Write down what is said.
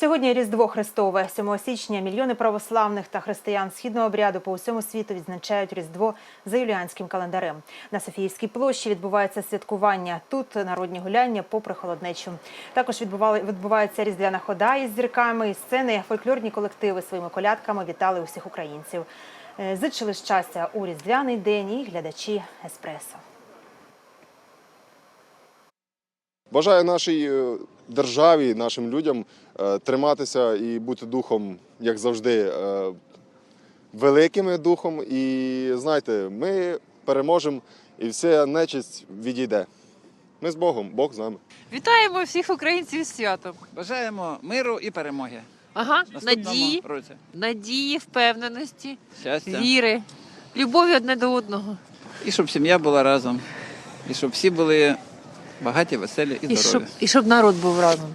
Сьогодні Різдво Христове, 7 січня. Мільйони православних та християн східного обряду по усьому світу відзначають Різдво за юліанським календарем. На Софіївській площі відбувається святкування. Тут народні гуляння попри холоднечу. Також відбували відбувається різдвяна хода із зірками, із сцени. Фольклорні колективи своїми колядками вітали усіх українців. Е, Зичили щастя у різдвяний день і глядачі еспресо. Бажаю нашій е, державі, нашим людям е, триматися і бути духом, як завжди, е, великими духом. І знаєте, ми переможемо і вся нечисть відійде. Ми з Богом, Бог з нами. Вітаємо всіх українців з святом. Бажаємо миру і перемоги. Ага, надії, році. надії, впевненості, Щастя. віри, любові одне до одного. І щоб сім'я була разом. І щоб всі були багаті, веселі і І щоб, і щоб народ був разом.